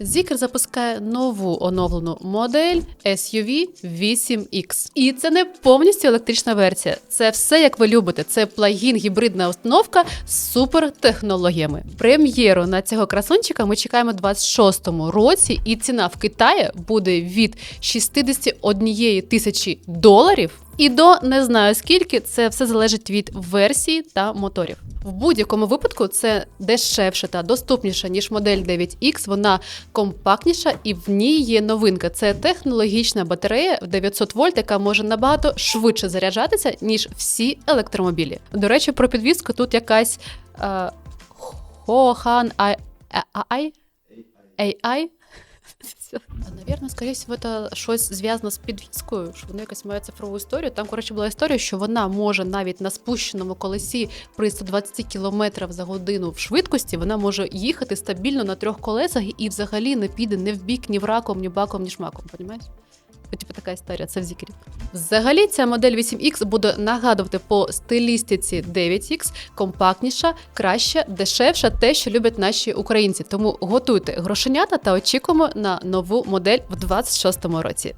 Zikr запускає нову оновлену модель SUV 8X. І це не повністю електрична версія. Це все як ви любите. Це плагін гібридна установка з супертехнологіями. Прем'єру на цього красунчика ми чекаємо у 26-му році, і ціна в Китаї буде від 61 тисячі доларів. І до не знаю скільки це все залежить від версії та моторів. В будь-якому випадку це дешевше та доступніше, ніж модель 9X. Вона компактніша і в ній є новинка. Це технологічна батарея в 900 вольт, яка може набагато швидше заряджатися, ніж всі електромобілі. До речі, про підвізку тут якась е, Хохан Ай AI? AI? Навірно, скоріше всього, щось зв'язано з підвіскою, що вона якось має цифрову історію. Там, коротше, була історія, що вона може навіть на спущеному колесі при 120 км за годину в швидкості, вона може їхати стабільно на трьох колесах і взагалі не піде ні в бік, ні в раком, ні баком, ні шмаком. Понімаєш? Типу така історія, це в зікрі. Взагалі, ця модель 8X буде нагадувати по стилістиці 9X, компактніша, краща, дешевша, те, що люблять наші українці. Тому готуйте грошенята та очікуємо на нову модель в 26-му році.